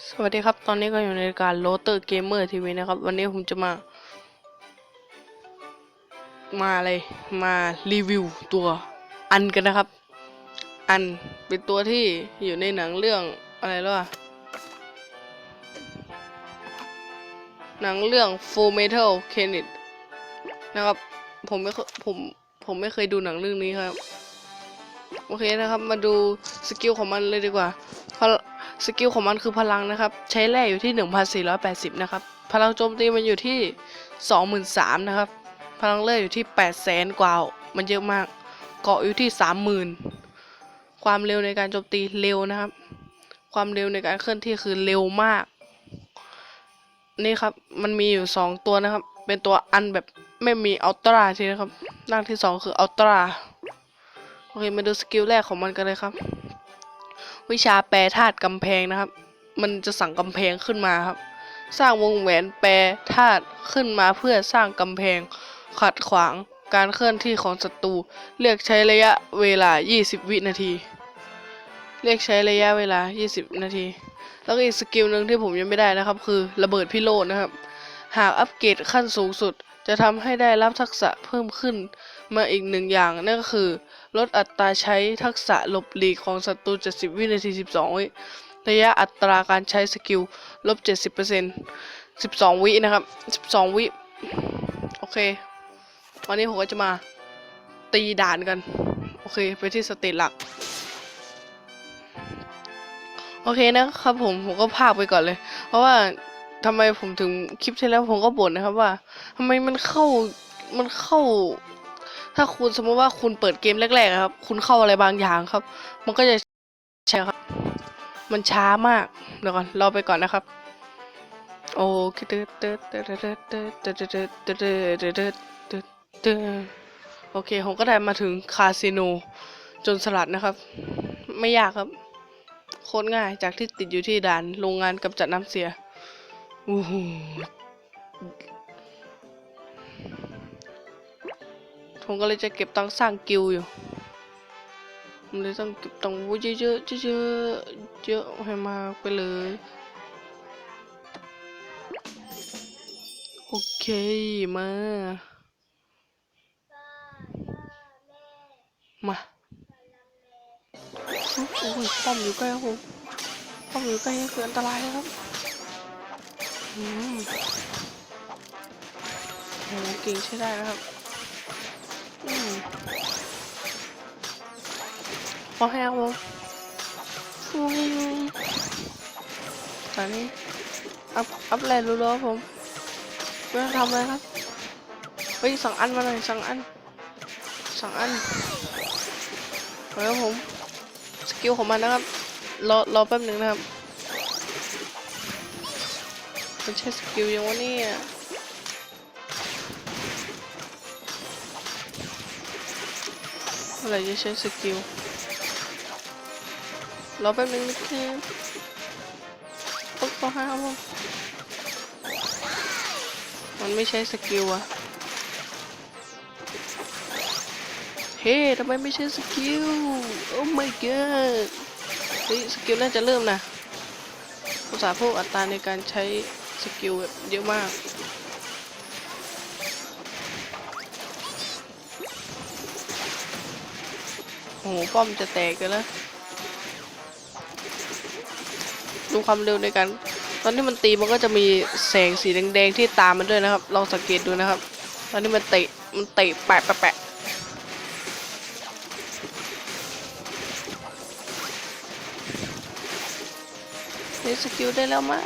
สวัสดีครับ ตอนนี้ก็อยู่ในรายการโรเตอร์เกมเมอร์ทีวีนะครับ วันนี้ผมจะมา มาอะไร มารีวิวตัวอันกันนะครับ อันเป็นตัวที่อยู่ในหนังเรื่องอะไรล่ะ หนังเรื่อง Full Metal Alchemist นะครับ ผมไม่ผมผมไม่เคยดูหนังเรื่องนี้ครับ โอเคนะครับ มาดูสกิลของมันเลยดีกว่าเพล สกิลของมันคือพลังนะครับ ใช้แร่อยู่ที่ 1480 นะครับ พลังโจมตีมันอยู่ที่ 23,000นะครับ พลังเลือดอยู่ที่ 800,000 กว่า มันเยอะมาก เกาะอยู่ที่ 30,000 ความเร็วในการโจมตีเร็วนะครับ ความเร็วในการเคลื่อนที่คือเร็วมาก นี่ครับ มันมีอยู่ 2 ตัวนะครับ เป็นตัวอันแบบไม่มีอัลตราทีนะครับร่างที่ 2 คืออัลตราโอเค มาดูสกิลแรกของมันกันเลยครับ วิชาแปรธาตุกำแพงนะครับ มันจะสั่งกำแพงขึ้นมาครับ สร้างวงแหวนแปรธาตุขึ้นมาเพื่อสร้างกำแพง ขัดขวางการเคลื่อนที่ของศัตรูเรียกใช้ระยะเวลา 20 วินาทีเรียกใช้ระยะเวลา 20 นาที แล้วก็อีกสกิลหนึ่งที่ผมยังไม่ได้นะครับ คือระเบิดพิโรธนะครับ หากอัปเกรดขั้นสูงสุดจะทำให้ได้รับทักษะเพิ่มขึ้น มาอีกหนึ่งอย่าง นั่นก็คือ ลดอัตราใช้ทักษะหลบหลีกของศัตรู70 วินาที 12 วิระยะอัตราการใช้สกิลลบ 70% 12 วินะครับ 12 วิ โอเค วันนี้ผมก็จะมาตีด่านกัน โอเค ไปที่สเตจหลัก โอเคนะครับผม ผมก็พากไปก่อนเลย เพราะว่าทำไมผมถึงคลิปที่แล้วผมก็บ่นนะครับว่าทำไมมันเข้ามันเข้า ถ้าคุณสมมติว่าคุณเปิดเกมแรกๆครับ คุณเข้าอะไรบางอย่างครับ มันก็จะใช่ครับ มันช้ามาก เดี๋ยวก่อนรอไปก่อนนะครับ โอเคเตดเตดเตดเตดเตดเตดเตดเตดเตดเตเตเตโอเค ผมก็ได้มาถึงคาสิโนจนสลัดนะครับ ไม่ยากครับ โคตรง่ายจากที่ติดอยู่ที่ด่านโรงงานกำจัดน้ำเสียอู้หู ผมก็เลยจะเก็บตังค์สร้างกิลอยู่ผมเลยต้องเก็บตังค์ไว้เยอะๆเยอะๆเยอะให้มากไปเลยโอเคมามาโอ้ยป้อมอยู่ใกล้ครับผมป้อมอยู่ใกล้เกิดอันตรายนะครับอืมโหเก่งใช้ได้นะครับ ขอให้ครับผมอืมตอนนี้ อัพ อัพแลนด์รัวๆครับผมไม่ต้องทำอะไรครับ เฮ้ยสั่งอันมาหน่อยสั่งอันสั่งอันเฮ้ยครับผม สกิลของมันนะครับ รอ รอแป๊บหนึ่งนะครับ มันใช้สกิลยังวะเนี่ย เมื่อไรจะใช้สกิลรอแป๊บนึงนะครับปุ๊บก็ห้าวมันไม่ใช้สกิลอะเฮ้ทำไมไม่ใช่สกิล โอ้ my god เฮ้ยสกิลน่าจะเริ่มนะภาษาพวกอัตราในการใช้สกิลแบบเยอะมาก โอ้โหป้อมจะแตกกันแล้วดูความเร็วในการตอนที่มันตีมันก็จะมีแสงสีแดงๆที่ตามมันด้วยนะครับ ลองสังเกตดูนะครับ ตอนที่มันเตะมันเตะแปะแปะแปะเล่สกิลได้แล้วมั้ง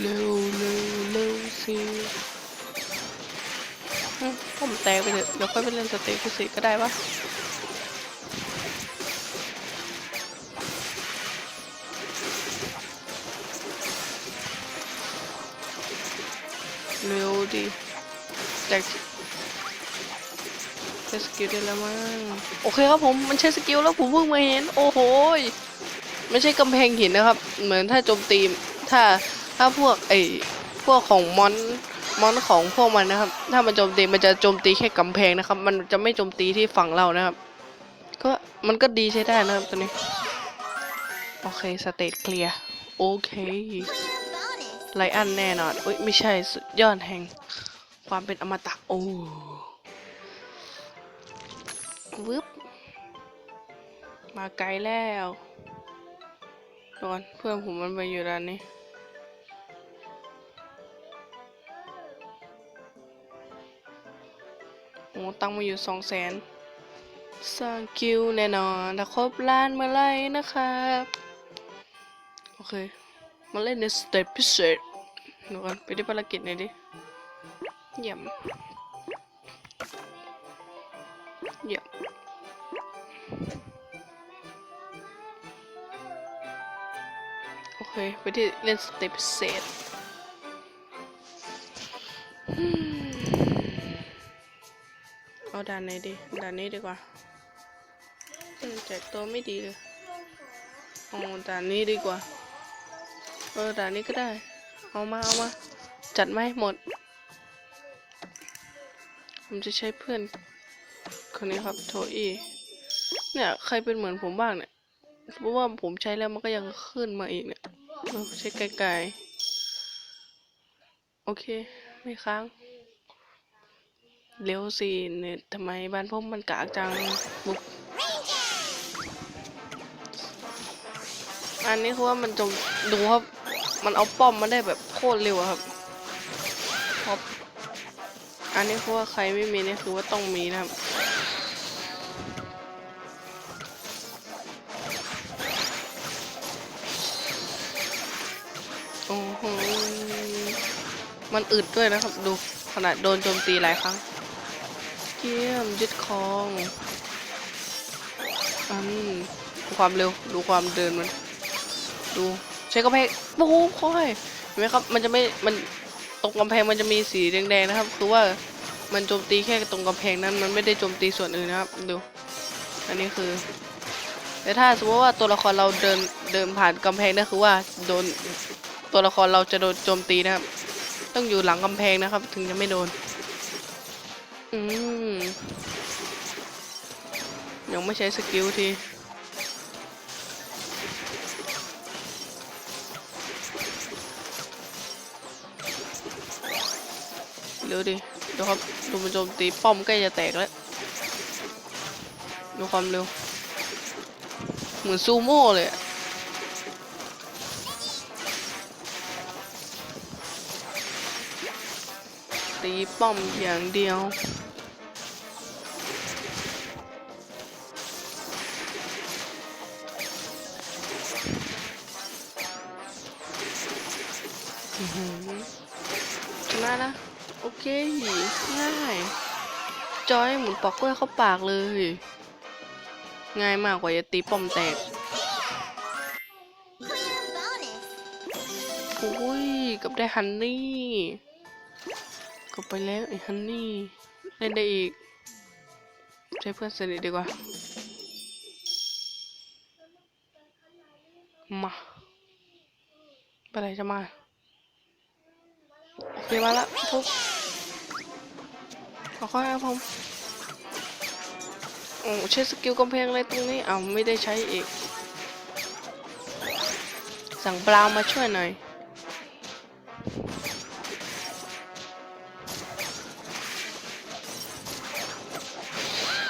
เร็วเร็วเร็วสิ ผมแตกไปเถอะเดี๋ยวค่อยไปเล่นสเตจพิเศษก็ได้ปะเร็วดิจากใช้สกิลได้แล้วมั้งโอเคครับผมมันใช้สกิลแล้วผมเพิ่งมาเห็น โอ้โหไม่ใช่กำแพงหินนะครับ เหมือนถ้าโจมตีถ้าถ้าพวกไอพวกของมอน มอนของพวกมันนะครับ ถ้ามันโจมตีมันจะโจมตีแค่กำแพงนะครับ มันจะไม่โจมตีที่ฝั่งเรานะครับ ก็มันก็ดีใช้ได้นะครับตัวนี้ โอเคสเตตเคลียร์โอเคไลอันแน่นอนอุ้ยไม่ใช่สุดยอดแห่งความเป็นอมตะโอ้วึบมาไกลแล้วโดนเพื่อนผมมันไปอยู่ด้านนี้ โอ้ตังมาอยู่สองแสนสร้างคิวแน่นอนถ้าครบล้านเมื่อไรนะครับ โอเค มาเล่นในสเตปพิเศษหนูกันไปได้ภารกิจหน่อยดิเยี่ยมเยี่ยมโอเค ไปที่เล่นสเตปพิเศษ เอาด่านไหนดีด่านนี้ดีกว่าเออแจกตัวไม่ดีเลยเอาด่านนี้ดีกว่า เออด่านนี้ก็ได้ เอามาเอามา จัดมาให้หมด ผมจะใช้เพื่อน คนนี้ครับโทอี้เนี่ยใครเป็นเหมือนผมบ้างเนี่ยเพราะว่าผมใช้แล้วมันก็ยังขึ้นมาอีกเนี่ยใช้ไกลๆโอเค ไม่ค้าง เร็วสิเนี่ยทำไมบ้านพวกมันกากจังบุกอันนี้คือว่ามันจมดูครับ มันเอาป้อมมาได้แบบโคตรเร็วครับครับ อันนี้คือว่าใครไม่มีนี่คือว่าต้องมีนะครับโอ้โหมันอึดด้วยนะครับ ดูขนาดโดนโจมตีหลายครั้ง เกี่ยมยึดครองอันดูความเร็วดูความเดินมัน ดูใช้กระแพงโอ้โหค่อยเห็นไหมครับ มันจะไม่มันตรงกำแพงมันจะมีสีแดงๆนะครับ คือว่ามันโจมตีแค่ตรงกำแพงนั้น มันไม่ได้โจมตีส่วนอื่นนะครับดู อันนี้คือแต่ถ้าสมมติว่าตัวละครเราเดินเดินผ่านกำแพงนั่นคือว่าโดนตัวละครเราจะโดนโจมตีนะครับ ต้องอยู่หลังกำแพงนะครับ ถึงจะไม่โดน อืม ยังไม่ใช้สกิลทีเร็วดิดูครับดูมันโจมตีป้อมใกล้จะแตกแล้ว ดูความเร็ว เหมือนซูโม่เลยตีป้อมอย่างเดียว โอเคง่าย จอยหมุนปอกกล้วยเข้าปากเลย ง่ายมากกว่าจะตีป้อมแตกโอ้ยกับได้ฮันนี่กับไปแล้วไอ้ฮันนี่เล่นได้อีก ใช้เพื่อนสนิทดีกว่า มาไปไหนจะมา โอเคมาละปุ๊บ ขอค่อยครับผมโอ้ใช้สกิลกำแพงอะไรตรงนี้เอ้าไม่ได้ใช้อีก สั่งบราวมาช่วยหน่อย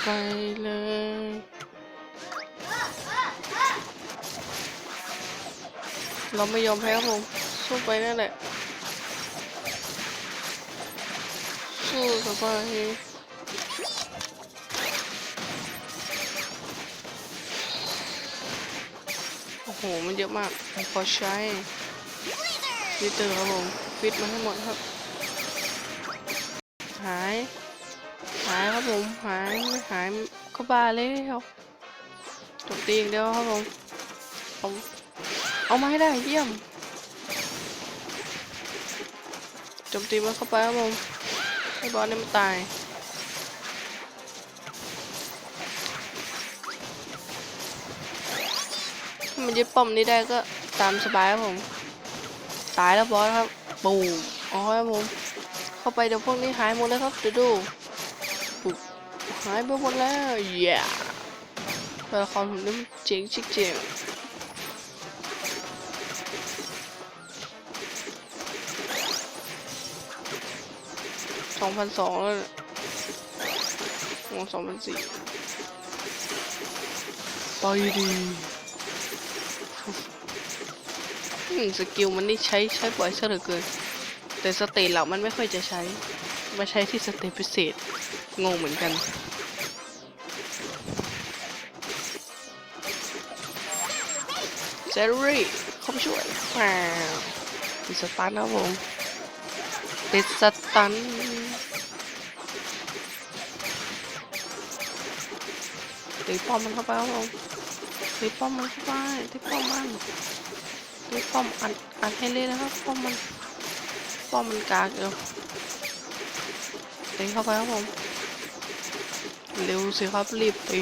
ไปเลยเราไม่ยอมแพ้ครับผมสู้ไปนั่นแหละ สู้ต่อไปโอ้โห มันเยอะมากผมขอใช้ฟิตเตอร์ครับผม ฟิตมาให้หมดครับ หาย หายครับผม หาย ไม่หายก็บาแล้วจบตีอย่างเดียวครับผม เอาเอามาให้ได้เยี่ยมจมตีมันเข้าไปครับผม ให้บอลนี่มันตายมันยึดป้อมนี้ได้ก็ตามสบายครับผม ตายแล้วบอสครับ ปูอ๋อครับผม เข้าไปเดี๋ยวพวกนี้หายหมดเลยครับเดี๋ยวดูหายไปหมดแล้ว yeah ตัวละครผมนี่เจ๋งชิกเจ๋ สองพันสองแล้วเนี่ยโอ้สองพันสี่ไปดีอืมสกิลมันนี่ใช้ใช้บ่อยซะเหลือเกิน แต่สเตจเหล่ามันไม่ค่อยจะใช้ มาใช้ที่สเตจพิเศษ งงเหมือนกันเจอรี่เข้าไปช่วยว้าวติดสตันนะครับผม ติดสตันตีป้อมมันเข้าไปครับผมตีป้อมมันเข้าไปตีป้อมมันตีป้อมอัดอัดให้เลยนะครับป้อมมันป้อมมันกากเดียวตีเข้าไปครับผมเร็วสิครับรีบตี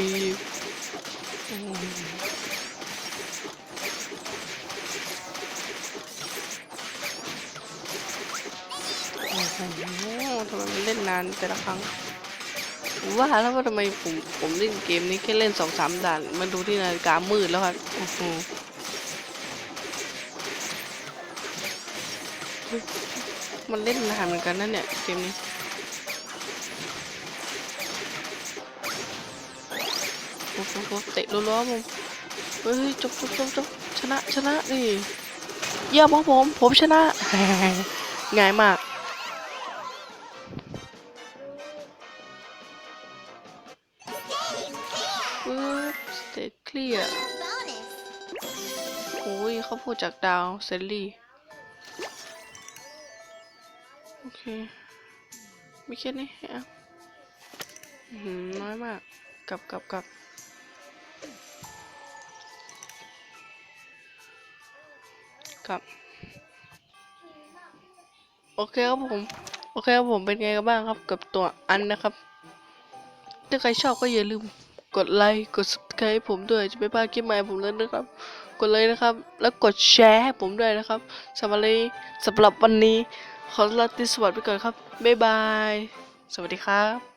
โอ้โหทำไมมันเล่นนานแต่ละครั้งว่าแล้วว่าทำไมผมผมเล่นเกมนี้แค่เล่นสองสามด่านมาดูที่นาฬิกามืดแล้วครับโอ้โหมันเล่นนานเหมือนกันนะเนี่ยเกมนี้โอ้โหเตะรัวๆผมเฮ้ยจบจบจบจบชนะชนะนี่เยี่ยมครับผม ผมชนะ ง่ายมาก ปึ๊บสเตตเคลียร์โอ้ยเขาพูดจากดาวเซลลี่ โอเค มีแค่นี้อะอื้อหือน้อยมาก กลับกลับกลับกลับ โอเคครับผม โอเคครับผมเป็นไงกันบ้างครับกับตัวอันนะครับ ถ้าใครชอบก็อย่าลืม กดไลค์กด subscribe ผมด้วยจะไม่พลาดคลิปใหม่ผมเลยนะครับ กดเลยนะครับ แล้วกดแชร์ให้ผมด้วยนะครับสำหรับสำหรับวันนี้ ขอลาติสวัสดีไปก่อนครับบ๊ายบาย สวัสดีครับ